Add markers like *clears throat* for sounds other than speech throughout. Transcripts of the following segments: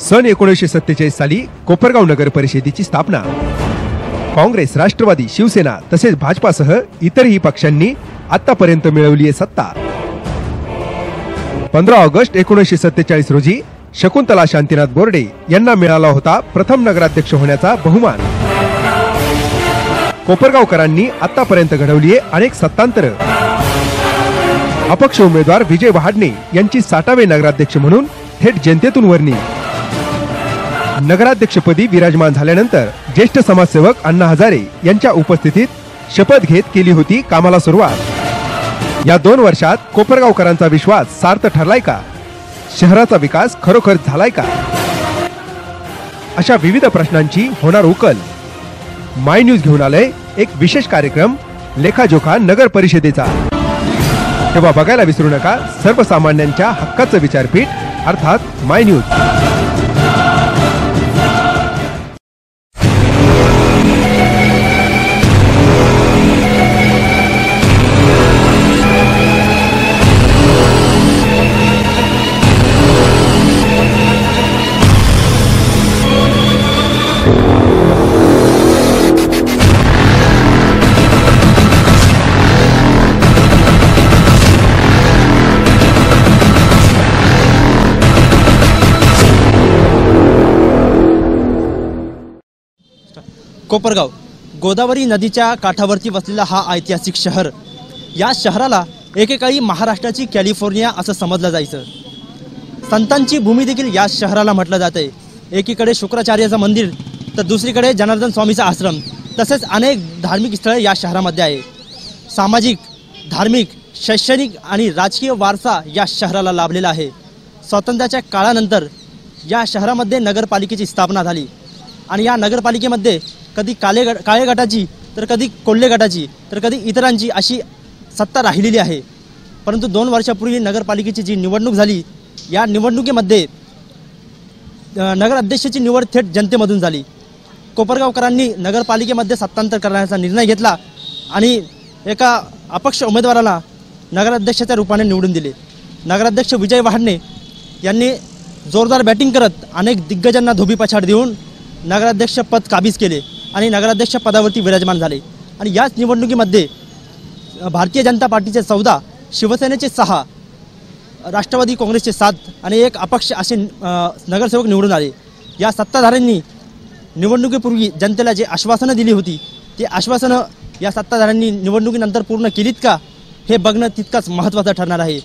सन एकोणीसशे सत्तेचाळीस साली कोपरगाव नगर परिषदेची स्थापना. काँग्रेस राष्ट्रवादी शिवसेना तसेच भाजपासह इतरही पक्षांनी आतापर्यंत मिळवली आहे सत्ता. पंधरा ऑगस्ट एकोणीसशे सत्तेचाळीस रोजी शकुंतला शांतीनाथ बोर्डे यांना मिळाला होता प्रथम नगराध्यक्ष होण्याचा बहुमान. कोपरगावकरांनी आतापर्यंत घडवली आहे अनेक सत्तांतर. अपक्ष उमेदवार विजय वहाडणे यांची साठावे नगराध्यक्ष म्हणून थेट जनतेतून वर्णी. नगराध्यक्षपदी विराजमान झाल्यानंतर ज्येष्ठ समाजसेवक अण्णा हजारे यांच्या उपस्थितीत शपथ घेत केली होती कामाला सुरुवात. या दोन वर्षात कोपरगावकरांचा विश्वास सार्थ ठरलाय का? शहराचा विकास खरोखर झालाय का? अशा विविध प्रश्नांची होणार उकल. माय न्यूज घेऊन आलंय एक विशेष कार्यक्रम लेखाजोखा नगर परिषदेचा. तेव्हा बघायला विसरू नका सर्वसामान्यांच्या हक्काचं विचारपीठ अर्थात माय न्यूज. कोपरगाव गोदावरी नदीच्या काठावरती वसलेला हा ऐतिहासिक शहर. या शहराला एकेकाळी महाराष्ट्राची कॅलिफोर्निया असं समजलं जायचं. संतांची भूमी देखील या शहराला म्हटलं जाते. एकीकडे शुक्राचार्याचं मंदिर तर दुसरीकडे जनार्दन स्वामीचा आश्रम तसेच अनेक धार्मिक स्थळे या शहरामध्ये आहे. सामाजिक धार्मिक शैक्षणिक आणि राजकीय वारसा या शहराला लाभलेला आहे. स्वातंत्र्याच्या काळानंतर या शहरामध्ये नगरपालिकेची स्थापना झाली आणि या नगरपालिकेमध्ये कधी काले गट काळे गटाची तर कधी कोल्हे गटाची तर कधी इतरांची अशी सत्ता राहिलेली आहे. परंतु दोन वर्षापूर्वी नगरपालिकेची जी निवडणूक झाली या निवडणुकीमध्ये अ, नगराध्यक्षाची निवड थेट जनतेमधून झाली. कोपरगावकरांनी नगरपालिकेमध्ये सत्तांतर करण्याचा निर्णय घेतला आणि एका अपक्ष उमेदवाराला नगराध्यक्षाच्या रूपाने निवडून दिले. नगराध्यक्ष विजय वहाडणे यांनी जोरदार बॅटिंग करत अनेक दिग्गजांना धोबी पछाड देऊन नगराध्यक्षपद काबीज केले. आणि नगराध्यक्ष पदावरती विराजमान झाले. आणि याच निवडणुकीमध्ये भारतीय जनता पार्टीचे चौदा शिवसेनेचे सहा राष्ट्रवादी काँग्रेसचे सात आणि एक अपक्ष असे नगरसेवक निवडून आले. या सत्ताधाऱ्यांनी निवडणुकीपूर्वी जनतेला जे आश्वासनं दिली होती ते आश्वासनं या सत्ताधाऱ्यांनी निवडणुकीनंतर पूर्ण केलीत का हे बघणं तितकंच महत्त्वाचं ठरणार आहे.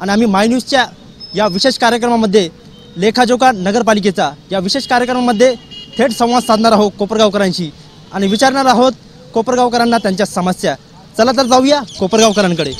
आणि आम्ही माय न्यूजच्या या विशेष कार्यक्रमामध्ये लेखाजोखा नगरपालिकेचा या विशेष कार्यक्रमामध्ये थेट संवाद साधणार आहोत कोपरगावकरांशी आणि विचारणार आहोत कोपरगावकरांना त्यांच्या समस्या. चला तर जाऊया कोपरगावकरांकडे.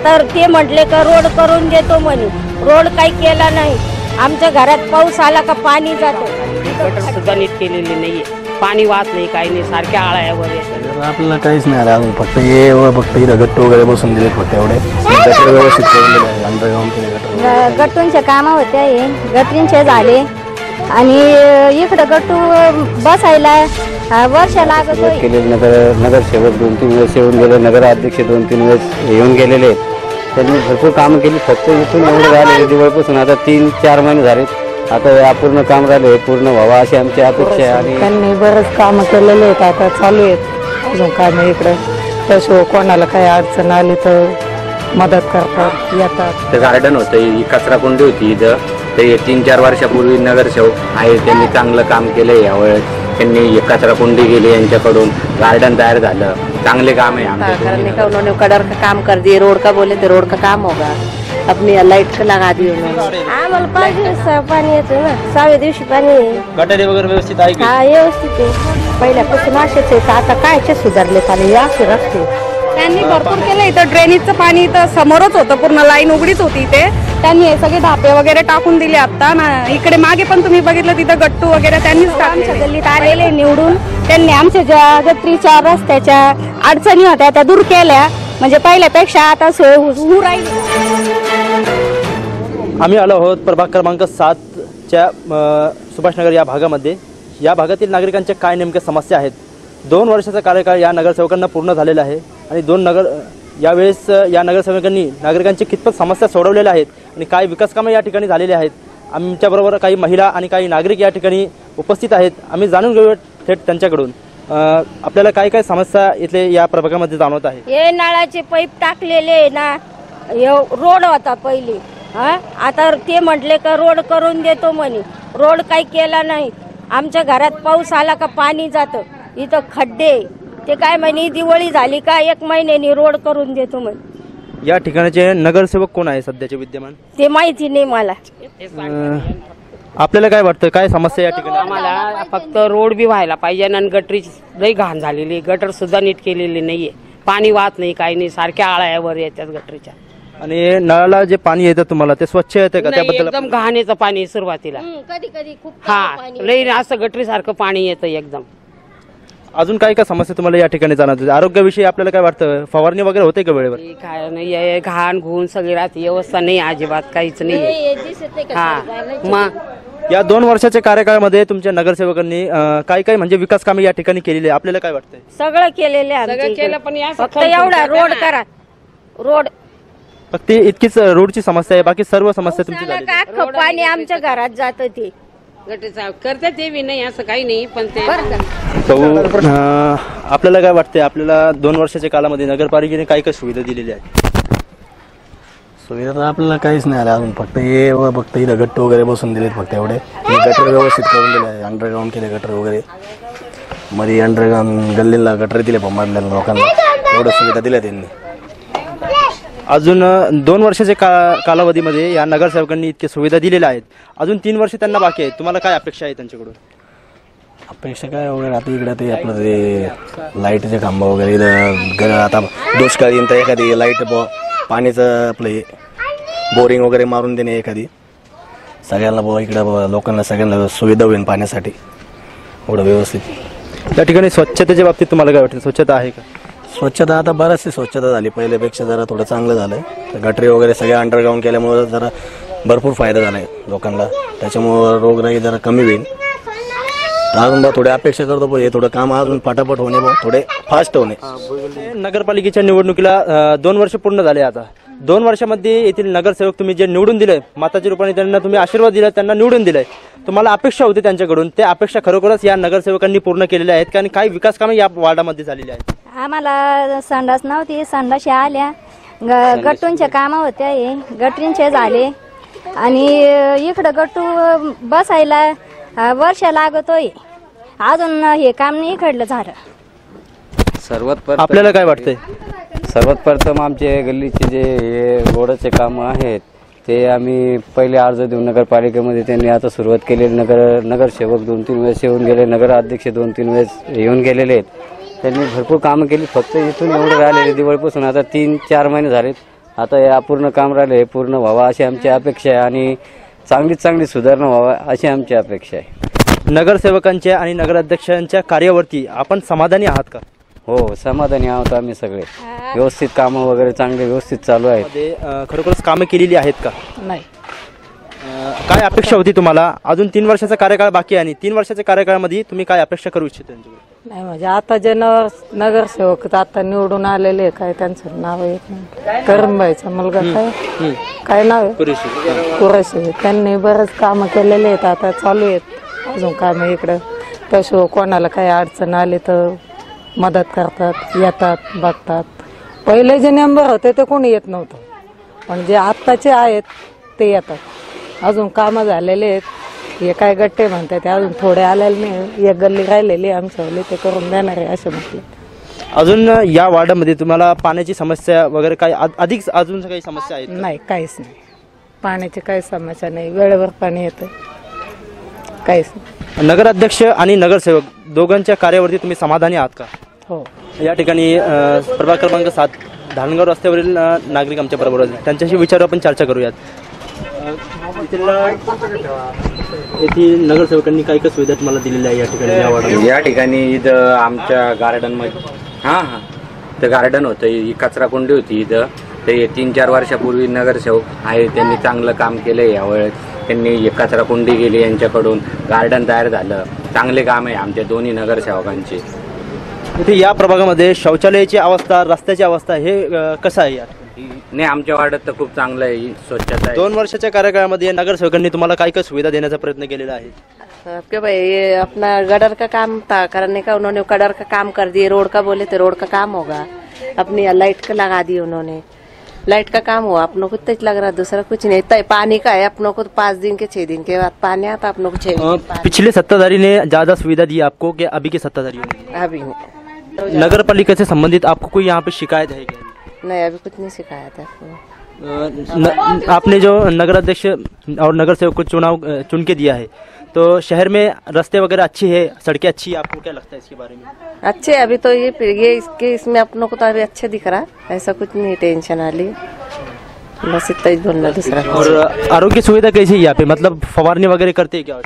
आता ते म्हटले का रोड करून देतो म्हणे. रोड काही केला नाही. आमच्या घरात पाऊस आला का पाणी जातो. गटर सुद्धा नीट केलेली नाहीये. पाणी वाहत नाही काही नाही सारख्या आळ्यावर आपल्याला काहीच नाही आलं अजून फक्त हे व फक्त इथं गट्ट वगैरे बसून दिले फक्त एवढे. गटर व्यवस्थित करून दिले अंडरग्राऊंड केले गटर गट्टूंचे काम होते हे. गटरींचे झाले. आणि इकडं गट्टू बसायला अं, वर्ष लागत होय. नगर नगरसेवक दोन तीन वेळेस येऊन गेले. नगराध्यक्ष दोन तीन वेळेस येऊन गेलेले. त्यांनी भरपूर कामं केली. फक्त इथून एवढे झाले दिवाळीपासून आता तीन चार महिने झाले. आता हे अपूर्ण काम राहिले हे पूर्ण व्हावं अशी आमची अपेक्षा आहे. आणि त्यांनी बरंच कामं केलेले आहेत. आता चालू आहेत. अजून कामं इकडं. तसं कोणाला काही अडचण आली तर मदत करतात. येतात. ते गार्डन होतं. ही कचरा कुंडी होती इथं. ते तीन चार वर्षापूर्वी नगरसेवक आहे. त्यांनी चांगलं काम केलं यावेळेस. त्यांनी एक कचरा कुंडी गेली यांच्याकडून. गार्डन तयार झालं. चांगले काम आहे आमचे. करने का उन्होंने कलर का काम कर दिए रोड का बोले तो रोड का काम होगा. अपनी लाइट का लगा दी उन्होंने. आम्हाला पाच दिवस पाणी येतं ना. सहाव्या दिवशी पाणी आहे. गटारी वगैरे व्यवस्थित आहे की? हा व्यवस्थित आहे. पहिल्यापासून असेच आहे आता कायचे सुधारले पाणी? असे रस्ते. त्यांनी भरपूर केलं. इथं ड्रेनेजचं पाणी इथं समोरच होतं. पूर्ण लाईन उघडीच होती इथे. त्यांनी हे सगळे धापे वगैरे टाकून दिले आता ना- इकडे मागे पण तुम्ही बघितलं तिथं गट्टू वगैरे त्यांनीच टाकले आमच्या गल्लीत आलेले निवडून. त्यांनी आमच्या ज्या गटरीच्या रस्त्याच्या अडचणी होत्या त्या दूर केल्या. म्हणजे पहिल्यापेक्षा आता सोय होऊ राहिली आम्ही आलो आहोत प्रभाग क्रमांक सातच्या सुभाषनगर या भागामध्ये. या भागातील नागरिकांच्या काय नेमक्या समस्या आहेत? दोन वर्षाचा कार्यकाळ या नगरसेवकांना पूर्ण झालेला आहे. आणि दोन नगर यावेळेस या नगरसेवकांनी नागरिकांची कितपत समस्या सोडवलेल्या आहेत आणि काय विकासकामं या ठिकाणी झालेली आहेत आमच्याबरोबर काही महिला आणि काही नागरिक या ठिकाणी उपस्थित आहेत. आम्ही जाणून घेऊया थेट त्यांच्याकडून. आपल्याला काय काय समस्या इथले या प्रभागामध्ये जाणवत आहे? हे नळाचे पाईप टाकलेले ना रोड होता पहिले. हा? आता ते म्हटले का रोड करून देतो म्हणे. रोड काही केला नाही. आमच्या घरात पाऊस आला का पाणी जातं. इथं खड्डे ते काय म्हणे दिवाळी झाली का एक महिन्यानी रोड करून देतो म्हणे. या ठिकाणाचे नगरसेवक कोण आहे सध्याचे विद्यमान? ते माहिती नाही मला. अ, आपल्याला काय वाटतं? काय समस्या या ठिकाणी? आम्हाला फक्त रोड बी व्हायला पाहिजे आणि गटरी लई घाण झालेली आहे. गटर सुद्धा नीट केलेली नाहीये. पाणी वाहत नाही काही नाही. सारख्या आळ्यावर येतात गटरीच्या. आणि नळाला जे पाणी येतं तुम्हाला ते स्वच्छ येतं का? नाही, त्याबद्दल एकदम घाण येतं पाणी सुरुवातीला. कधी कधी खूप हा लई असं गटरी सारखं पाणी येतं एकदम. अजून काय काय समस्या तुम्हाला या ठिकाणी जाणवते आरोग्याविषयी आपल्याला काय वाटतं? फवारणी वगैरे होते का वेळेवर? हे काय नाही हे घाण घुण सगळी राहते. व्यवस्था नाही अजिबात काहीच नाही हा. मग या दोन वर्षाच्या कार्यकाळामध्ये तुमच्या नगरसेवकांनी अं, काय काय म्हणजे विकास कामे या ठिकाणी केलेली आहे आपल्याला काय वाटतंय? सगळं केलेलं आहे आमच्या सगळं इकडे. केलं पण या फक्त सखल एवढा रोड. करा. रोड. फक्त इतकीच रोडची समस्या आहे. बाकी सर्व समस्या तुमची अख्खं पाणी आमच्या घरात जात ते. करतात ते बी नाही असं काही नाही पण ते भाऊ अं, आपल्याला काय वाटतंय? आपल्याला दोन वर्षाच्या कालामध्ये नगरपालिकेने काय काय सुविधा दिलेल्या आहेत? सुविधा तर आपल्याला काहीच नाही आलं अजून. फक्त हे व फक्त इथं गट्ट वगैरे बसून दिलेत फक्त एवढे. आणि गटर व्यवस्थित करून दिले आहे. अंडरग्राऊंड केले गटर वगैरे. मध्ये अंडरग्राऊंड गल्लीला गटर दिले मधल्या लोकांना. एवढं सुविधा दिल्या त्यांनी. अजून दोन वर्षाच्या का कालावधीमध्ये या नगरसेवकांनी इतक्या सुविधा दिलेल्या आहेत. अजून तीन वर्ष त्यांना बाकी आहेत. तुम्हाला काय अपेक्षा आहे त्यांच्याकडून? अपेक्षा काय वगैरे आता इकडे ते आपलं ते लाईटचे खांब वगैरे इथं आता दुष्काळी तर एखादी लाइट ब पाण्याचं आपलं हे बोरिंग वगैरे मारून देणे एखादी. सगळ्यांना बुवा इकडं बुवा लोकांना सगळ्यांना सुविधा होईल पाण्यासाठी. एवढं व्यवस्थित. त्या ठिकाणी स्वच्छतेच्या बाबतीत तुम्हाला काय वाटतं? स्वच्छता आहे का? स्वच्छता आता बराचशी स्वच्छता झाली. पहिल्यापेक्षा जरा थोडं चांगलं झालंय. तर गटरी वगैरे सगळे अंडरग्राऊंड केल्यामुळे जरा भरपूर फायदा झालाय लोकांना. त्याच्यामुळं रोगराई जरा कमी होईल. अजून बा थोडी अपेक्षा करतो पण हे थोडं काम अजून पटापट होणे थोडे फास्ट होणे. नगरपालिकेच्या निवडणुकीला अं, दोन वर्ष पूर्ण झाले आता. दोन वर्षामध्ये येथील नगरसेवक तुम्ही जे निवडून दिले माताच्या रूपाने त्यांना तुम्ही आशीर्वाद दिला त्यांना निवडून दिलाय तुम्हाला अपेक्षा होती त्यांच्याकडून. त्या अपेक्षा खरोखरच या नगरसेवकांनी पूर्ण केलेल्या आहेत आणि काही विकास कामे या वार्डामध्ये झालेली आहेत. आम्हाला संडास नव्हती संडाशी आल्या. ग गट्टूंचे कामं होते हे गटरींचे झाले. आणि इकडं गट्टू बसायला अ, वर्ष लागतोय. अजून हे काम नाही इकडलं झालं. सर्वात आपल्याला काय वाटतंय? सर्वात प्रथम आमचे गल्लीचे जे हे रोडाचे कामं आहेत ते आम्ही पहिले अर्ज देऊन नगरपालिकेमध्ये त्यांनी आता सुरुवात केलेली. नगर नगरसेवक दोन तीन वेळेस येऊन गेले नगराध्यक्ष दोन तीन वेळेस येऊन गेलेले आहेत. त्यांनी भरपूर कामं केली फक्त इथून एवढं राहिलेले दिवाळीपासून आता तीन चार महिने झालेत. आता हे अपूर्ण काम राहिले हे पूर्ण व्हावं अशी आमची अपेक्षा आहे आणि चांगलीच चांगली सुधारणा व्हावा अशी आमची अपेक्षा आहे. नगरसेवकांच्या आणि नगराध्यक्षांच्या कार्यावरती आपण समाधानी आहात का? हो समाधानी आहोत आम्ही सगळे. व्यवस्थित कामं वगैरे चांगले व्यवस्थित चालू आहेत. मध्ये अं, खरोखरच कामं केलेली आहेत का? नाही. अं, काय अपेक्षा होती तुम्हाला? अजून तीन वर्षाचा कार्यकाळ बाकी आहे आणि तीन वर्षाच्या कार्यकाळामध्ये तुम्ही काय अपेक्षा करू इच्छिता नाही म्हणजे आता जे नगर नगरसेवक आता निवडून आलेले आहे, काय त्यांचं नाव आहे एक मिनिट. करंबाईचा मुलगा काय? काय नाव आहे? कुरेशी. त्यांनी बरेच कामं केलेले आहेत. आता चालू आहेत. अजून कामं इकडं. तसं कोणाला काही अडचण आली तर मदत करतात येतात बघतात. पहिले जे नंबर होते ते कोणी येत नव्हतं. पण जे आत्ताचे आहेत ते येतात. अजून कामं झालेले आहेत. हे काय गट्टे म्हणतात अजून थोडे आलेले नाही. एक गल्ली राहिलेली आमच्यावाली ते करून देणार आहे असं म्हटलं. अजून या वार्डामध्ये तुम्हाला पाण्याची समस्या वगैरे काही अ- अधिक अजून काही समस्या आहेत? नाही काहीच नाही. पाण्याची काही समस्या नाही. वेळेवर पाणी येतं. काहीच नाही. नगराध्यक्ष आणि नगरसेवक दोघांच्या कार्यावरती तुम्ही समाधानी आहात का? हो. या ठिकाणी अ, प्रभाग क्रमांक सात धारणगाव रस्त्यावरील अ, नागरिक आमच्या बरोबर आहेत. त्यांच्याशी विचार आपण चर्चा करूयात. अ, येथील येथील नगरसेवकांनी काही काही सुविधा तुम्हाला दिलेल्या आहे या ठिकाणी या या ठिकाणी इथं आमच्या गार्डनमध्ये हां हां. इथं गार्डन होतं. ही कचरा कुंडी होती इथं. ते तीन चार वर्षापूर्वी नगरसेवक आहे त्यांनी चांगलं काम केलं यावेळेस. त्यांनी एक कचरा कुंडी गेली यांच्याकडून. गार्डन तयार झालं. चांगले काम आहे आमच्या दोन्ही नगरसेवकांचे. इथे या प्रभागामध्ये शौचालयाची अवस्था रस्त्याची अवस्था हे अ, कसं आहे या? नाही आमच्या वाड्यात तर खूप चांगलं आहे. स्वच्छता आहे. दोन वर्षाच्या कार्यकाळामध्ये नगरसेवकांनी तुम्हाला काय काय सुविधा देण्याचा प्रयत्न केलेला आहे? आपके भाई ये अपना गडर का काम था करने का उन्होंने गडर का काम कर दिए रोड का बोले थे रोड का काम होगा. अपनी लाइट का लगा दी उन्होंने. लाइट का काम हुआ अपनों को तेज लग रहा दूसरा कुछ नहीं। तय पानी का है अपनों को तो पाँच दिन के छह दिन के बाद पानी आता अपनों को छह पिछले सत्ताधारी ने ज़्यादा सुविधा दी आपको कि अभी के सत्ताधारी अभी नहीं। नगर पालिका से संबंधित आपको कोई यहाँ पे शिकायत है क्या? नहीं अभी कुछ नहीं अ, न, आपने जो नगर अध्यक्ष और नगर सेवक को चुनाव चुन के दिया है तो शहर में रास्ते वगैरह अच्छी है सड़कें अच्छी है आपको क्या लगता है इसके बारे में? अच्छे अभी तो ये ये इसके इसमें अपनों को तो अभी अच्छे दिख रहा ऐसा कुछ नहीं टेंशन वाली। बस इतना ही बोलना दूसरा। और आरोग्य सुविधा कैसी है यहाँ पे? मतलब फवारणी वगैरे करते हैं क्या?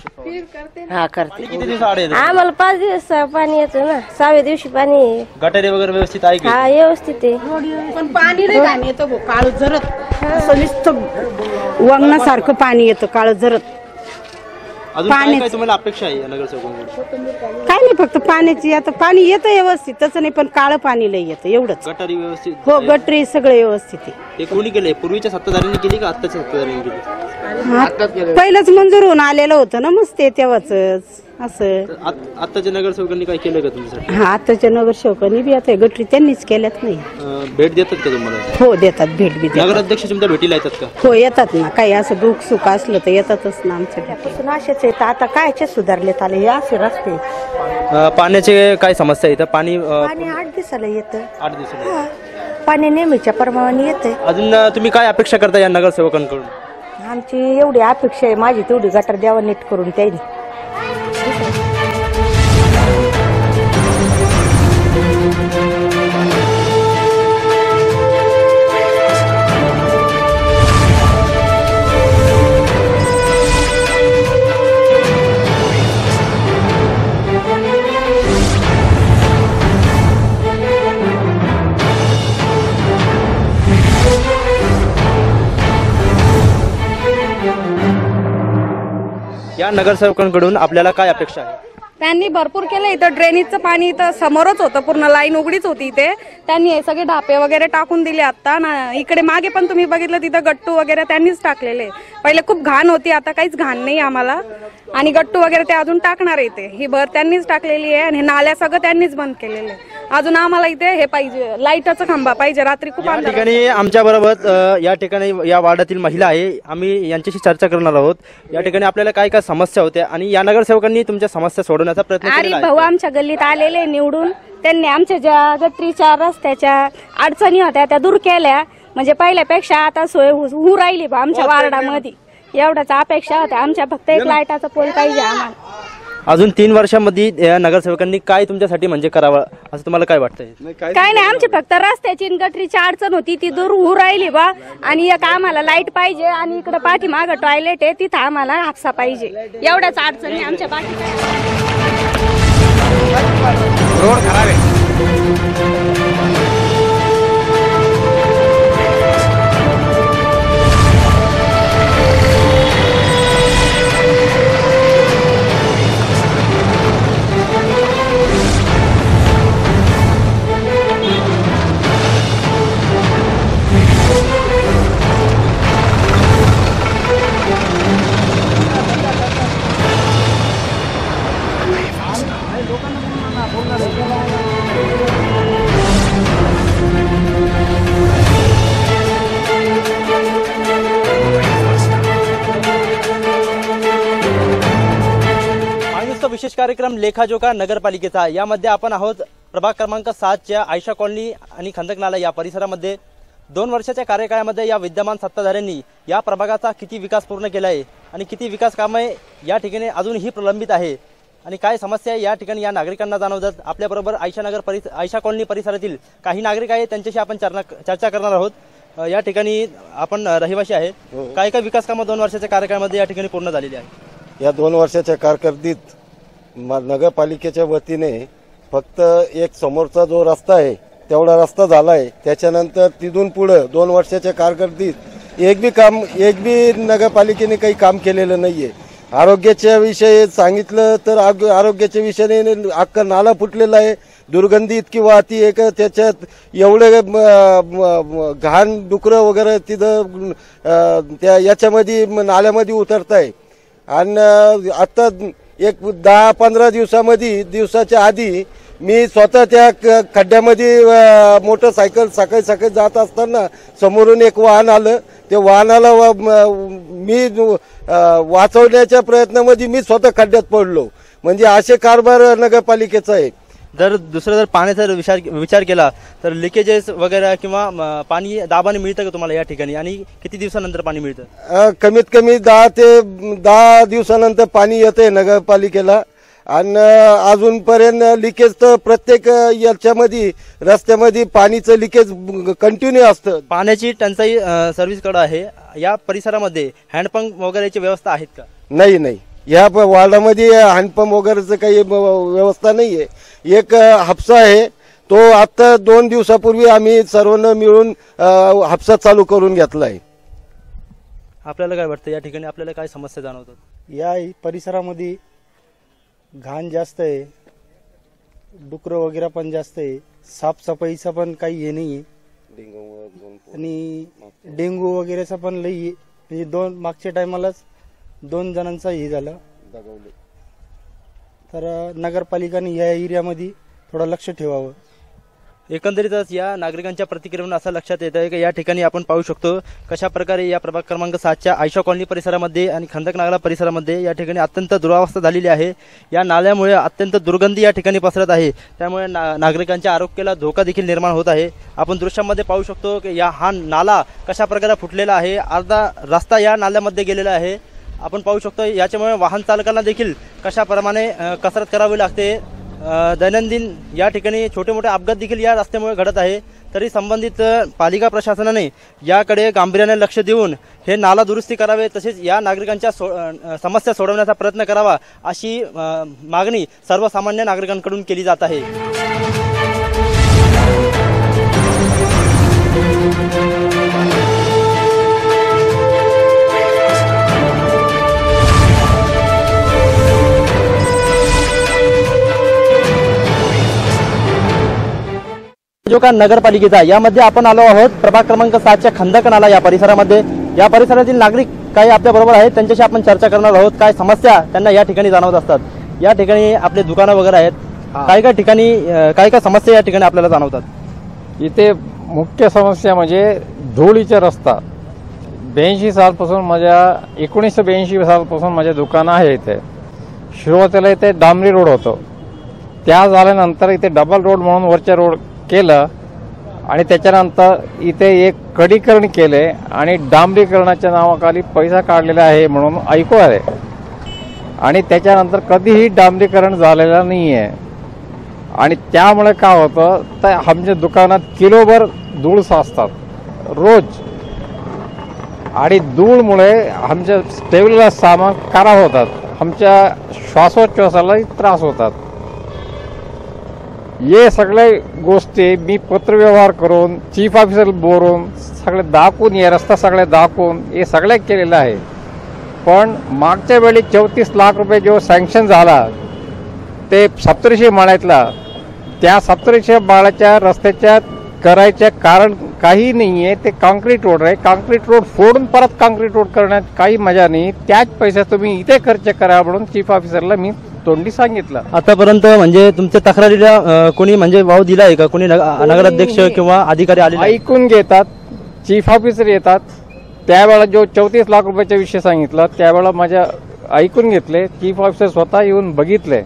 हाँ। करते? आम्हाला पाच दिवस पाणी येतं ना सहाव्या दिवशी पाणी. गटारे वगैरे व्यवस्थित आहे की हा व्यवस्थित आहे पण पाणी नाही येतं काळ झरत असं नुसतं वंगणासारखं पाणी येतं काळ झरत. अजून काय पाण्याचं- तुम्हाला अपेक्षा आहे या नगरसेवकांकडून? काय नाही फक्त पाण्याची आता पाणी येतं व्यवस्थित तसं नाही पण काळं पाणी लई येतं एवढंच. गटारी व्यवस्थित हो गटरी सगळे व्यवस्थित आहे. कोणी केले पूर्वीच्या सत्ताधाऱ्यांनी केली का आत्ताच्या सत्ताधाऱ्यांनी केली? हा, पहिलंच मंजूर होऊन आलेलं होतं ना मस्त तेव्हाच. असं. आत- आत्ताच्या नगरसेवकांनी काय केलं का तुमच्यासाठी? हा आताच्या नगरसेवकांनी बी आता गटरी त्यांनीच केल्यात नाही. अं, भेट देतात का तुम्हाला? हो देतात भेट बी देतात. नगराध्यक्ष तुमच्या भेटीला येतात का? हो येतात ना. काही असं दुःख सुख असलं तर येतातच ना आमच्या असेच येतात आता कायचे सुधारलेत आले? हे असे रस्ते अं, पाण्याचे काय समस्या आहे इथं पाणी अं, पाणी आठ दिवसाला येतं. आठ दिवसाला पाणी नेहमीच्या प्रमाणाने येते अजून अं, तुम्ही काय अपेक्षा करता या नगरसेवकांकडून? आमची एवढी अपेक्षा आहे. माझी तेवढी गटर द्यावा नीट करून त्यांनी. नगरसेवकांकडून आपल्याला काय अपेक्षा आहे? त्यांनी भरपूर केलं. इथं ड्रेनेजचं पाणी इथं समोरच होतं. पूर्ण लाईन उघडीच होती इथे. त्यांनी हे सगळे ढापे वगैरे टाकून दिले आता ना इकडे मागे पण तुम्ही बघितलं तिथं गट्टू वगैरे त्यांनीच टाकलेले. पहिले खूप घाण होती आता काहीच घाण नाही आम्हाला. आणि गट्टू वगैरे ते अजून टाकणार आहे इथे. ही भर त्यांनीच टाकलेली आहे आणि हे नाल्या सगळं त्यांनीच बंद केलेले आहे. अजून आम्हाला इथे हे पाहिजे लाईटाचा खांबा पाहिजे. रात्री खूप या अंधार ठिकाणी आमच्या बरोबर या ठिकाणी या वार्डातील महिला आहे. आम्ही यांच्याशी चर्चा करणार आहोत. या ठिकाणी आपल्याला काय काय समस्या होत्या आणि या नगरसेवकांनी तुमच्या समस्या सोडवण्याचा प्रयत्न अरे केलेला भाऊ आहे आमच्या गल्लीत आलेले निवडून त्यांनी आमच्या ज्या गटरीच्या रस्त्याच्या अडचणी होत्या त्या दूर केल्या. म्हणजे पहिल्यापेक्षा आता सोय होऊ होऊ राहिली बा आमच्या वार्डामध्ये. एवढ्याच अपेक्षा होत्या. आमच्या फक्त एक लाईटाचा पोल पाहिजे आम्हाला. अजून तीन वर्षामध्ये या नगरसेवकांनी काय तुमच्यासाठी म्हणजे करावं असं तुम्हाला काय वाटतंय? काय नाही आमची फक्त रस्त्याची आणि गटरीची अडचण होती ती दूर होऊ राहिली बा. आणि एक आम्हाला लाइट पाहिजे आणि इकडे पाठीमागं टॉयलेट आहे तिथं आम्हाला हापसा पाहिजे. एवढ्याच अडचणी आमच्या बाकी रोड खराब आहे. विशेष कार्यक्रम लेखाजोखा नगरपालिकेचा. यामध्ये आपण आहोत प्रभाग क्रमांक सातच्या आयशा कॉलनी आणि खंदक नाला या परिसरामध्ये. दोन वर्षाच्या कार्यकाळामध्ये या विद्यमान सत्ताधाऱ्यांनी या प्रभागाचा किती विकास पूर्ण केला आहे आणि किती विकास कामे या ठिकाणी अजूनही प्रलंबित आहे? आणि काय समस्या या ठिकाणी या नागरिकांना जाणवतात. आपल्याबरोबर आयशा नगर परिस आयशा कॉलनी परिसरातील काही नागरिक आहेत त्यांच्याशी आपण चर्चा चर्चा करणार आहोत. या ठिकाणी आपण अ, रहिवासी आहेत काय काय विकास कामं दोन वर्षाच्या कार्यकाळामध्ये या ठिकाणी पूर्ण झालेली आहे या दोन वर्षाच्या कारकिर्दीत नगरपालिकेच्या वतीने फक्त एक समोरचा जो रस्ता आहे तेवढा रस्ता झाला आहे त्याच्यानंतर तिथून पुढं दोन वर्षाच्या कारकिर्दीत एक बी काम एक बी नगरपालिकेने काही काम केलेलं नाहीये. आरोग्याच्या विषयी सांगितलं तर आग- आरोग्याच्या विषयाने अख्खा नाला फुटलेला आहे. दुर्गंधी इतकी वाहती आहे का? त्याच्यात एवढे घाण डुकरं वगैरे तिथं त्या याच्यामध्ये नाल्यामध्ये उतरत आहे आणि आता एक दहा पंधरा दिवसामध्ये दिवसाच्या आधी मी स्वतः त्या खड्ड्यामध्ये मोटरसायकल सकाळी सकाळी जात असताना समोरून एक वाहन आलं. ते वाहनाला व- म- वाचवण्याच्या प्रयत्नामध्ये मी स्वतः खड्ड्यात पडलो. म्हणजे असे कारभार नगरपालिकेचा आहे. जर दुसरं जर पाण्याचा जर विचार विचार केला तर लिकेजेस वगैरे किंवा पाणी दाबाने मिळतं का तुम्हाला या ठिकाणी? आणि किती दिवसानंतर पाणी मिळतं? कमीत कमी दहा ते दहा दिवसानंतर पाणी येते नगरपालिकेला. आणि अजूनपर्यंत लिकेज तर प्रत्येक याच्यामध्ये रस्त्यामध्ये पाणीचं लिकेज कंटिन्यू असतं. पाण्याची टंचाई सर्व्हिसकडे आहे. या परिसरामध्ये हँडपंप वगैरेची व्यवस्था आहेत का? नाही नाही. या वार्डामध्ये हँडपंप वगैरेचं काही व्यवस्था नाहीये. एक अ, हापसा आहे. तो आता दोन दिवसापूर्वी आम्ही सर्वांना मिळून हापसा चालू करून घेतला आहे. आपल्याला काय वाटतं? या ठिकाणी आपल्याला काय समस्या जाणवतात? या परिसरामध्ये घाण जास्त आहे डुकरं वगैरे पण जास्त आहे साफसफाईचा पण काही हे नाही आणि डेंगू वगैरेचा पण लई आहे. म्हणजे दोन मागच्या टायमालाच दोन जणांचा हे झालं. तर नगरपालिकाने या एरियामध्ये थोडं लक्ष ठेवावं. एकंदरीतच या नागरिकांच्या प्रतिक्रियेवरून असं लक्षात येत आहे की या ठिकाणी आपण पाहू शकतो कशा प्रकारे या प्रभाग क्रमांक सातच्या आयशा कॉलनी परिसरामध्ये आणि खंदक नागला परिसरामध्ये या ठिकाणी अत्यंत दुरावस्था झालेली आहे. या नाल्यामुळे अत्यंत दुर्गंधी या ठिकाणी पसरत आहे. त्यामुळे ना नागरिकांच्या आरोग्याला धोका देखील निर्माण होत आहे. आपण दृश्यामध्ये पाहू शकतो की या हा नाला कशा प्रकारे फुटलेला आहे. अर्धा रस्ता या नाल्यामध्ये गेलेला आहे. आपण पाहू शकतो याच्यामुळे वाहन चालकांना देखील कशाप्रमाणे कसरत करावी लागते. दैनंदिन या ठिकाणी छोटे मोठे अपघात देखील या रस्त्यामुळे घडत आहे. तरी संबंधित पालिका प्रशासनाने याकडे गांभीर्याने लक्ष देऊन हे नाला दुरुस्ती करावे तसेच या नागरिकांच्या सो समस्या सोडवण्याचा प्रयत्न करावा अशी मागणी सर्वसामान्य नागरिकांकडून केली जात आहे. जो का नगरपालिकेचा यामध्ये आपण आलो आहोत प्रभाग क्रमांक सातच्या खंदक नाला या परिसरामध्ये. या परिसरातील नागरिक काही आपल्या बरोबर आहेत त्यांच्याशी आपण चर्चा करणार आहोत. काय समस्या त्यांना या ठिकाणी जाणवत असतात. या ठिकाणी आपले दुकानं वगैरे आहेत. काय काय ठिकाणी काय काय समस्या या ठिकाणी आपल्याला जाणवतात? इथे मुख्य समस्या म्हणजे धुळीचा रस्ता. ब्याऐंशी सालपासून माझ्या एकोणीसशे ब्याऐंशी सालपासून माझे दुकान आहे इथे. सुरुवातीला इथे डांबरी रोड होतो. त्या झाल्यानंतर इथे डबल रोड म्हणून वरच्या रोड केलं आणि त्याच्यानंतर इथे एक कडीकरण केले आणि डांबरीकरणाच्या नावाखाली पैसा काढलेला आहे म्हणून ऐकू आहे आणि त्याच्यानंतर कधीही डांबरीकरण झालेलं नाही आहे आणि त्यामुळे काय होतं तर आमच्या दुकानात किलोभर धूळ साचतात रोज. आणि धूळमुळे आमच्या टेबलला सामान खराब होतात आमच्या श्वासोच्छ्वासालाही त्रास होतात. हे सगळे गोष्टी मी पत्रव्यवहार करून चीफ ऑफिसर बोलून सगळे दाखवून हे रस्ता सगळे दाखवून हे सगळे केलेलं आहे. पण मागच्या वेळी चौतीस लाख रुपये जो सँक्शन झाला ते सप्तऋषी माळ्यातला. त्या सप्तऋषी माळ्याच्या रस्त्याच्या करायच्या कारण काही नाही आहे ते काँक्रीट रोड आहे. काँक्रीट रोड फोडून परत काँक्रीट रोड करण्यात काही मजा नाही. त्याच पैसा तुम्ही इथे खर्च करा म्हणून चीफ ऑफिसरला मी तोंडी सांगितलं. आतापर्यंत म्हणजे तुमच्या तक्रारीला कोणी म्हणजे वाव दिला आहे का? कोणी नग- नगराध्यक्ष किंवा अधिकारी आले ऐकून घेतात चीफ ऑफिसर येतात. त्यावेळेला जो चौतीस लाख रुपयाचा विषय सांगितला त्यावेळेला माझ्या ऐकून घेतले चीफ ऑफिसर स्वतः येऊन बघितले.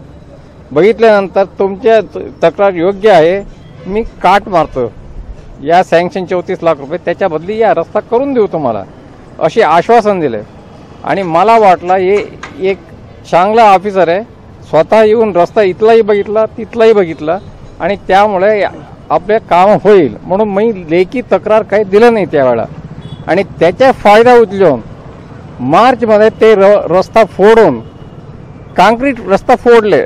बघितल्यानंतर तुमच्या तक्रार योग्य आहे मी काट मारतो. या सँक्शन चौतीस लाख रुपये त्याच्या बदली या रस्ता करून देऊ तुम्हाला. असे आश्वासन दिले. आणि मला वाटलं हे एक चांगला ऑफिसर आहे. स्वतः येऊन रस्ता इथलाही बघितला तिथलाही बघितला आणि त्यामुळे आपले काम होईल. म्हणून मी लेखी तक्रार काही दिलं नाही त्यावेळेला. आणि त्याचा फायदा उचलून मार्चमध्ये ते र रस्ता फोडून काँक्रीट रस्ता फोडले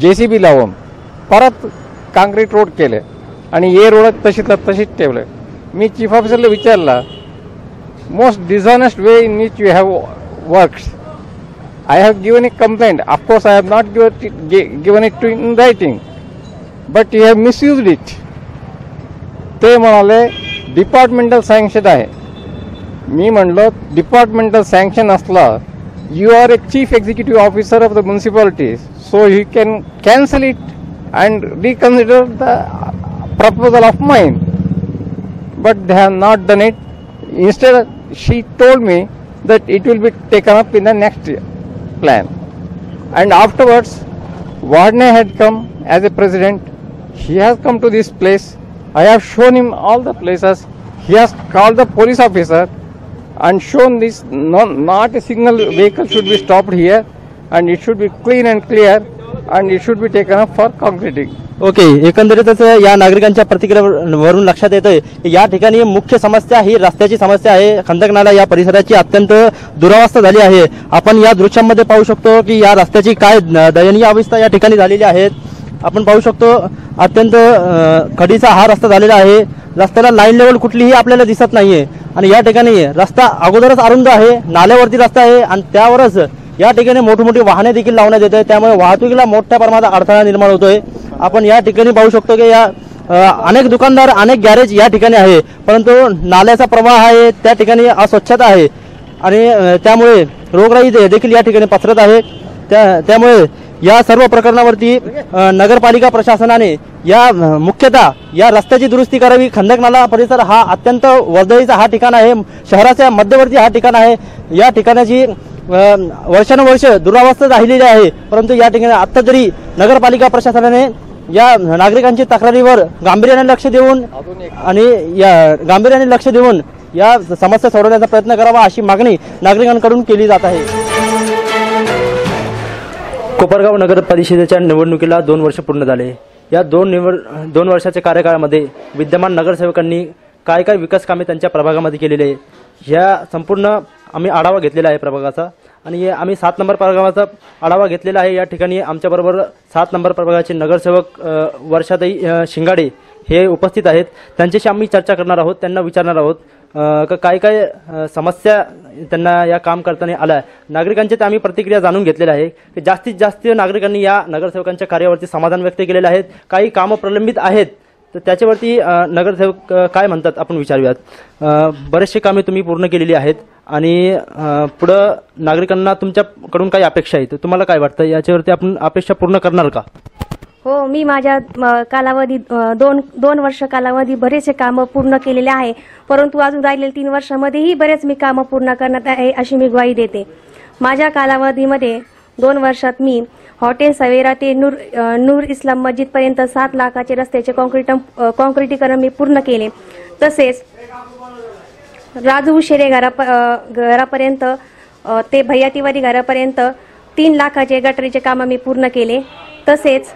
जे सी बी लावून. परत काँक्रीट रोड केले आणि हे रोड तशीतला तशीच ठेवले. मी चीफ ऑफिसरला विचारला most dishonest way in which you have works I have given a complaint. Of course, I have not given it, gi- given it to in writing, but you have misused it. ते म्हणाले departmental sanction आहे मी म्हणलो departmental sanction असला you are a chief executive officer of the municipality so you can cancel it and reconsider the proposal of mine but they have not done it. Instead, she told me that it will be taken up in the next plan. And afterwards, Varney had come as a president. He has come to this place. I have shown him all the places. He has called the police officer and shown this. No, not a single vehicle should be stopped here, and it should be clean and clear, and it should be taken up for concreting. Okay एकंदरीतच या नागरिकांच्या प्रतिक्रियेवरून लक्षात येतंय या ठिकाणी मुख्य समस्या ही रस्त्याची समस्या आहे. खंदक नाला या परिसराची अत्यंत दुरावस्था झाली आहे. आपण या दृश्यांमध्ये पाहू शकतो की या रस्त्याची काय दयनीय अवस्था या ठिकाणी झालेली आहे. आपण पाहू शकतो अत्यंत खडीचा हा रस्ता झालेला आहे. रस्त्याला लाईन लेवल कुठलीही आपल्याला दिसत नाहीये. आणि या ठिकाणी रस्ता अगोदरच अरुंद आहे नाल्यावरती रस्ता आहे आणि त्यावरच या ठिकाणी मोठी मोठी वाहने देखील लावण्यात येत आहे त्यामुळे वाहतुकीला मोठ्या प्रमाणात अडथळा निर्माण होतोय. आपण या ठिकाणी पाहू शकतो की या अनेक दुकानदार अनेक गॅरेज या ठिकाणी आहे. परंतु नाल्याचा प्रवाह आहे त्या ठिकाणी अस्वच्छता आहे. आणि त्यामुळे रोगराई देखील या ठिकाणी पसरत आहे. त्या त्यामुळे या सर्व प्रकरणावरती नगरपालिका प्रशासनाने या मुख्यतः या रस्त्याची दुरुस्ती करावी. खंदक नाला परिसर हा अत्यंत वर्दळीचा हा ठिकाण आहे. शहराच्या मध्यवर्ती हा ठिकाण आहे. या ठिकाणाची वर्षानुवर्ष दुरावस्था राहिलेली आहे. परंतु या ठिकाणी आता तरी नगरपालिका प्रशासनाने या नागरिकांची तक्रारीवर गांभीर्याने लक्ष देऊन आणि या गांभीर्याने लक्ष देऊन या समस्या सोडवण्याचा प्रयत्न करावा अशी मागणी नागरिकांकडून केली जात आहे. कोपरगाव नगर परिषदेच्या निवडणुकीला दोन वर्ष पूर्ण झाले. या दोन निवड दोन वर्षाच्या कार्यकाळामध्ये विद्यमान नगरसेवकांनी काय काय विकास कामे त्यांच्या प्रभागामध्ये केलेले? आहे ह्या संपूर्ण आम्ही आढावा घेतलेला आहे प्रभागाचा. आणि हे आम्ही सात नंबर प्रभागाचा आढावा घेतलेला आहे. या ठिकाणी आमच्याबरोबर सात नंबर प्रभागाचे नगरसेवक अ, वर्षाताई शिंगाडे हे उपस्थित आहेत. त्यांच्याशी आम्ही चर्चा करणार आहोत त्यांना विचारणार आहोत का काय काय समस्या त्यांना या काम करताना आल्या नागरिकांची तर आम्ही प्रतिक्रिया जाणून घेतलेल्या आहे की जास्तीत जास्त नागरिकांनी या नगरसेवकांच्या कार्यावरती समाधान व्यक्त केलेलं आहे. काही कामं प्रलंबित आहेत. तर त्याच्यावरती नगरसेवक काय म्हणतात आपण विचारूयात? बरेचसे कामे तुम्ही पूर्ण केलेली आहेत आणि पुढं नागरिकांना तुमच्याकडून काही अपेक्षा आहेत. तुम्हाला काय वाटतं? याच्यावरती आपण अपेक्षा पूर्ण करणार का? हो मी माझ्या कालावधी दोन दोन वर्ष कालावधी बरेचसे कामं पूर्ण केलेले आहे. परंतु अजून राहिलेले तीन वर्षामध्येही बरेच मी कामं पूर्ण करण्यात आहे अशी मी ग्वाही देते. माझ्या कालावधीमध्ये दोन वर्षात मी हॉटेल सवेरा ते नूर नूर इस्लाम मस्जिदपर्यंत सात लाखाचे रस्त्याचे कॉन्क्रीट कॉन्क्रिटीकरण मी पूर्ण केले. तसेच राजू शेरे घरा घरापर्यंत ते भैया तिवारी घरापर्यंत तीन लाखाचे गटरीचे कामं मी पूर्ण केले. तसेच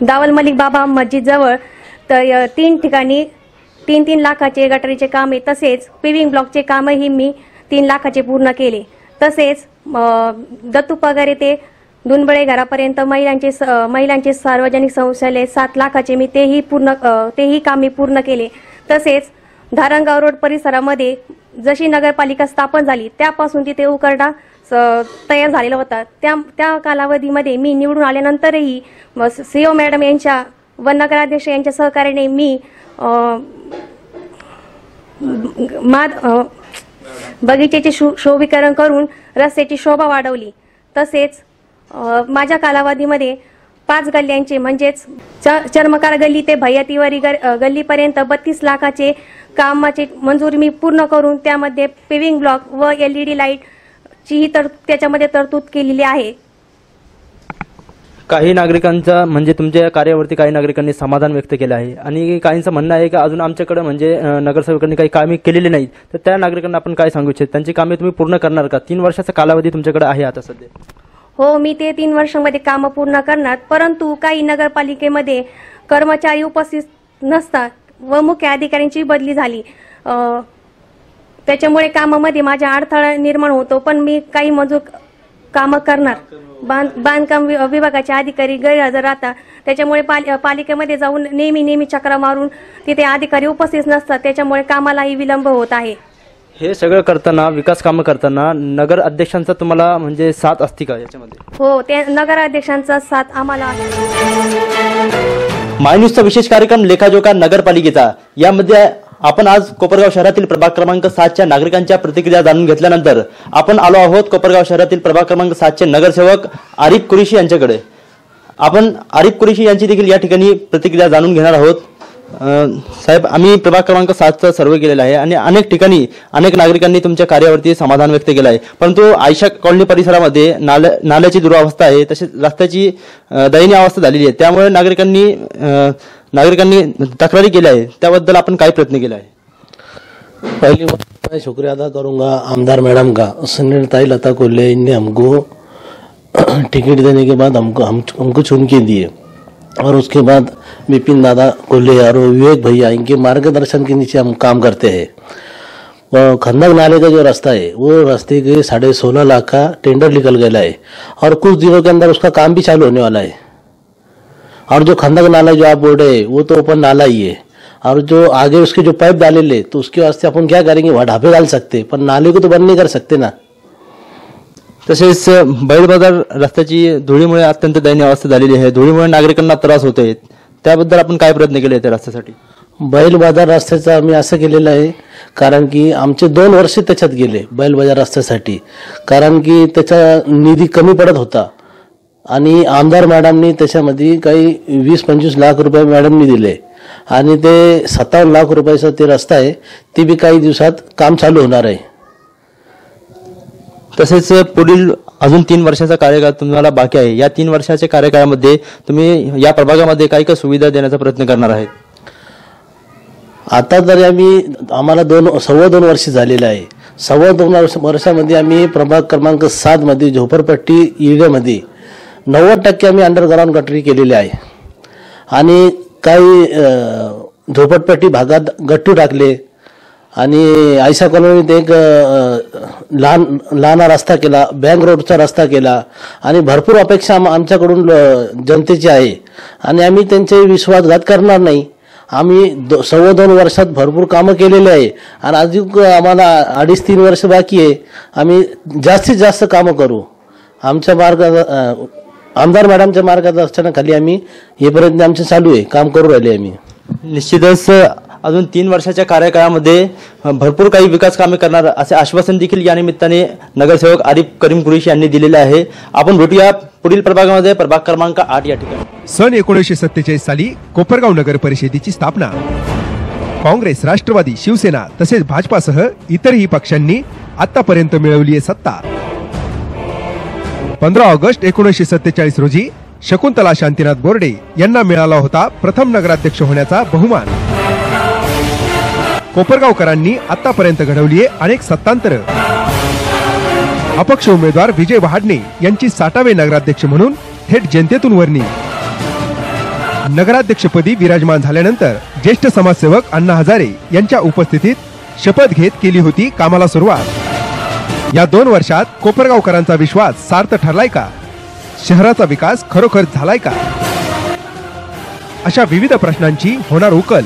दावल मलिक बाबा मस्जिद जवळ तर तीन ठिकाणी तीन तीन लाखाचे गटरीचे कामे तसेच पिविंग ब्लॉकचे कामही मी तीन लाखाचे पूर्ण केले. तसेच दत्तू पगार येथे दुनबळे घरापर्यंत महिलांचे स- महिलांचे सार्वजनिक शौचालय सात लाखाचे मी तेही पूर्ण तेही काम मी पूर्ण केले. तसेच धारणगाव रोड परिसरामध्ये जशी नगरपालिका स्थापन झाली त्यापासून तिथे उकरडा स- तयार झालेला होता. त्या त्या कालावधीमध्ये मी निवडून आल्यानंतरही सीओ मॅडम यांच्या व नगराध्यक्ष यांच्या सहकार्याने मी माद बगीचेचे शो शोभीकरण करून रस्त्याची शोभा वाढवली. तसेच माझ्या कालावधीमध्ये पाच गल्ल्यांचे म्हणजेच च- चर्मकार गल्ली ते भैयतीवारी ग- गल्लीपर्यंत बत्तीस लाखाचे कामाचे मंजुरी मी पूर्ण करून त्यामध्ये पेविंग ब्लॉक व एलईडी लाइट चीही तर त्याच्यामध्ये तरतूद केलेली आहे. काही नागरिकांचा म्हणजे तुमच्या कार्यावरती काही नागरिकांनी समाधान व्यक्त केलं आहे. आणि काहींचं म्हणणं आहे की अजून आमच्याकडे म्हणजे नगरसेवकांनी काही कामे केलेली नाहीत. तर त्या नागरिकांना आपण काय सांगू इच्छित? त्यांची कामे तुम्ही पूर्ण करणार का? तीन वर्षाचा कालावधी तुमच्याकडे आहे आता सध्या. हो मी ते तीन वर्षांमध्ये कामं पूर्ण करणार. परंतु काही नगरपालिकेमध्ये कर्मचारी उपस्थित नसतात व मुख्य अधिकाऱ्यांची बदली झाली. त्याच्यामुळे कामामध्ये माझ्या अडथळा निर्माण होतो पण मी काही मजूर कामं करणार. बांधकाम विभागाचे अधिकारी गैरहजर राहतात. त्याच्यामुळे पाल- पालिकेमध्ये जाऊन नेहमी नेहमी चक्रा मारून तिथे अधिकारी उपस्थित नसतात. त्याच्यामुळे कामालाही विलंब होत आहे. हे सगळं करताना विकास कामं करताना नगर अध्यक्षांचा तुम्हाला म्हणजे साथ असती का याच्यामध्ये? हो त्या नगराध्यक्षांचा साथ आम्हाला मायन्यूजचा विशेष कार्यक्रम लेखाजोखा नगरपालिकेचा. यामध्ये आपण आज कोपरगाव शहरातील प्रभाग क्रमांक सातच्या नागरिकांच्या प्रतिक्रिया जाणून घेतल्यानंतर आपण आलो आहोत कोपरगाव शहरातील प्रभाग क्रमांक सातचे नगरसेवक आरिफ कुरेशी यांच्याकडे. आपण आरिफ कुरेशी यांची देखील या ठिकाणी प्रतिक्रिया जाणून घेणार आहोत. साहेब आम्ही प्रभाग क्रमांक सातचा सर्वे केलेला आहे आणि अनेक ठिकाणी अनेक नागरिकांनी तुमच्या कार्यावरती समाधान व्यक्त केलं आहे. परंतु आयशा कॉलनी परिसरामध्ये नाल्या नाल्याची दुरावस्था आहे तसेच रस्त्याची दयनीय अवस्था झालेली आहे. त्यामुळे नागरिकांनी नागरिकांनी तक्रारी केल्या आहे त्याबद्दल काय प्रयत्न आहे. पहली बात मैं शुक्रिया अदा करूँगा आमदार मैडम का सुनील ताई लता कोल्हे इनने हमको *clears throat* टिकट देने के बाद हमको, हम, हमको चुन के दिए. और उसके बाद विपिन दादा कोल्हे और विवेक भैया इनके मार्गदर्शन के नीचे हम काम करते हैं. वो खंदक नाले का जो रास्ता है, वो रास्ते के साढ़े सोलह लाख का टेंडर निकल गया है. और कुछ दिनों के अंदर उसका काम भी चालू होने वाला है. और जो खंदक नाला जो आप बोल रहे हैं वो तो ओपन नाला ही है। और जो आगे उसके जो पाइप डाले ले तो उसके वास्ते अपन क्या करेंगे? वहाँ ढाबे डाल सकते पर नाले को तो बंद नहीं कर सकते ना। तसेच बैल बाजार रस्त्याची धुळीमुळे अत्यंत दयनीय अवस्था झालेली आहे. धुळीमुळे नागरिकांना त्रास होतोय. त्याबद्दल आपण काय प्रयत्न केले त्या रस्त्यासाठी? बैल बाजार रस्त्याचं आम्ही असं केलेलं आहे कारण की आमचे दोन वर्ष त्याच्यात गेले बैल बाजार रस्त्यासाठी. कारण की त्याचा निधी कमी पडत होता. आणि आमदार मॅडमनी त्याच्यामध्ये काही वीस पंचवीस लाख रुपये मॅडमनी दिले. आणि ते सत्तावन्न लाख रुपयाचा ते रस्ता आहे ते बी काही दिवसात काम चालू होणार आहे. तसेच पुढील अजून तीन वर्षाचा कार्यकाळ तुम्हाला बाकी आहे. या तीन वर्षाच्या कार्यकाळामध्ये तुम्ही या प्रभागामध्ये काही काही सुविधा देण्याचा प्रयत्न करणार आहेत? आता तरी आम्ही आम्हाला दोन सव्वा दोन वर्ष झालेलं आहे. सव्वा दोन वर्ष वर्षामध्ये आम्ही प्रभाग क्रमांक सातमध्ये झोपडपट्टी एरियामध्ये नव्वद टक्के आम्ही अंडरग्राऊंड गटरी केलेली आहे. आणि काही झोपटपट्टी भागात गट्टू टाकले. आणि आयशा कॉलनीत एक लहान लहान रस्ता केला बँक रोडचा रस्ता केला. आणि भरपूर अपेक्षा आमच्याकडून जनतेची आहे. आणि आम्ही त्यांचे विश्वासघात करणार नाही. आम्ही दो सव्वा दोन वर्षात भरपूर कामं केलेली आहे. आणि अजून आम्हाला अडीच तीन वर्ष बाकी आहे. आम्ही जास्तीत जास्त कामं करू. आमच्या मार्ग आमदार मॅडमच्या मार्गदर्शनाखाली आम्ही हे प्रयत्न आमचे चालू आहे काम करू राहिले आम्ही. निश्चितच अजून तीन वर्षाच्या कार्यकाळामध्ये भरपूर काही विकास कामे करणार असे आश्वासन देखील या निमित्ताने नगरसेवक आरिफ करीम कुरेशी यांनी दिलेले आहे. आपण भेटूया पुढील प्रभागामध्ये प्रभाग क्रमांक आठ या ठिकाणी. सन एकोणीसशे सत्तेचाळीस साली कोपरगाव नगर परिषदेची स्थापना. काँग्रेस राष्ट्रवादी शिवसेना तसेच भाजपासह इतरही पक्षांनी आतापर्यंत मिळवली आहे सत्ता. पंधरा ऑगस्ट एकोणीसशे सत्तेचाळीस रोजी शकुंतला शांतीनाथ बोर्डे यांना मिळाला होता प्रथम नगराध्यक्ष होण्याचा बहुमान. कोपरगावकरांनी आतापर्यंत घडवली अनेक सत्तांतर. अपक्ष उमेदवार विजय वहाडणे यांची साठावे नगराध्यक्ष म्हणून थेट जनतेतून वर्णी. नगराध्यक्षपदी विराजमान झाल्यानंतर ज्येष्ठ समाजसेवक अण्णा हजारे यांच्या उपस्थितीत शपथ घेत केली होती कामाला सुरुवात. या दोन वर्षात कोपरगावकरांचा विश्वास सार्थ ठरलाय का? शहराचा विकास खरोखर झालाय का? अशा विविध प्रश्नांची होणार उकल.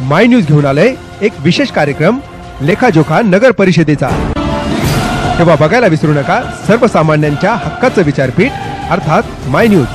माय न्यूज घेऊन आलंय एक विशेष कार्यक्रम लेखाजोखा नगर परिषदेचा. तेव्हा बघायला विसरू नका सर्वसामान्यांच्या हक्काचं विचारपीठ अर्थात माय न्यूज.